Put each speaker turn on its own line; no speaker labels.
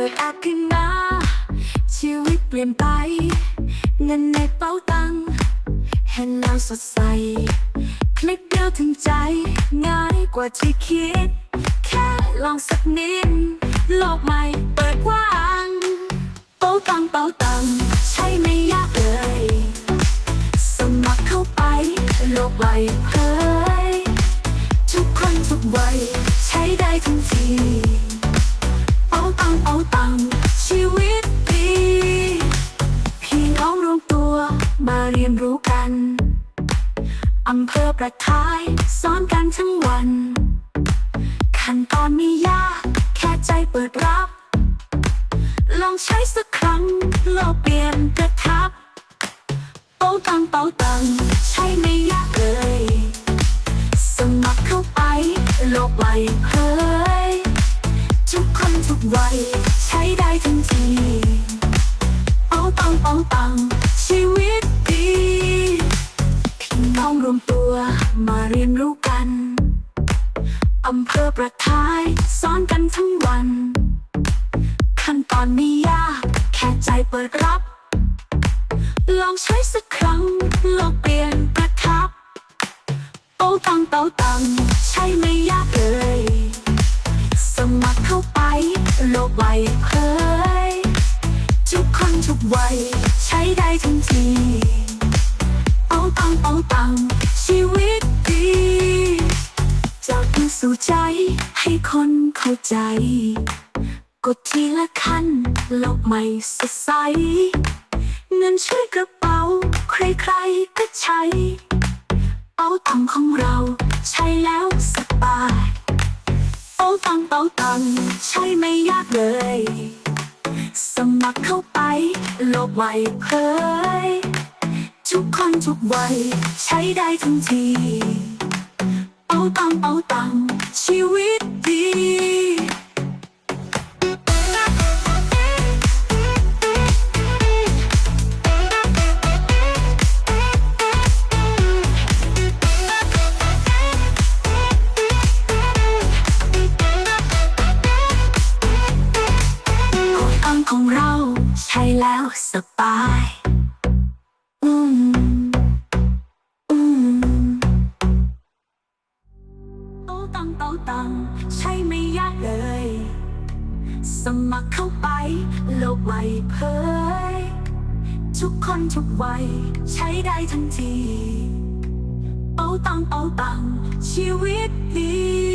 เคยอาบน้ำชีวิตเปลี่ยนไป เงินในเป๋าตังค์เห็นแล้วสดใส คลิกเดียวถึงใจ ง่ายกว่าที่คิด แค่ลองสักนิด โลกใหม่เปิดกว้างเป๋าตังค์เป๋าตังค์ใช่ไม่ยากเลย สมัครเข้าไป โลกใบเผยทุกคนทุกวัยใช้ได้ทันที อำเภอประทายสอนกันทั้งวัน ขั้นตอนมียากแค่ใจเปิดรับ ลองใช้สักครั้งโลกเปลี่ยนกระทับ เป๋าตังเป๋าตังใช่ไม่ยากเลย สมัครเข้าไปโลกใบเผยทุกคนทุกวัยใช้ได้ทันทีเป๋าตังเป๋าตังชีวิต วมตัวมาเรียนรู้กันอำเภอประทายสอนกันทั้งวัน ขั้นตอนไม่ยากแค่ใจเปิดรับ ลองใช้สักครั้งโลกเปลี่ยนประทับเป๋าตังเป๋าตังใช่ไม่ยากเลย สมัครเข้าไปโลกใบเผยทุกคนทุกวัยใช้ได้ทันที เป๋าตังปัง ชีวิตดี จากมือสู่ใจให้คนเข้าใจ กดทีละขั้นโลกใหม่สดใส เงินช่วยกระเป๋า ใครๆก็ใช้ เอาตังของเราใช้แล้วสบายเอาตังเอาตังใช่ไม่ยากเลย สมัครเข้าไปโลกไวเผย ทุกคนทุกวัยใช้ได้ทันที เอาตังเอาตังชีวิตดีเอาตังของเราใช้แล้วสบาย ตังค์เอาตังใช่ไม่ยากเลย สมัครเข้าไปโลกใบเผย ทุกคนทุกวัยใช้ได้ทันที เอาตังเอาตังชีวิตดี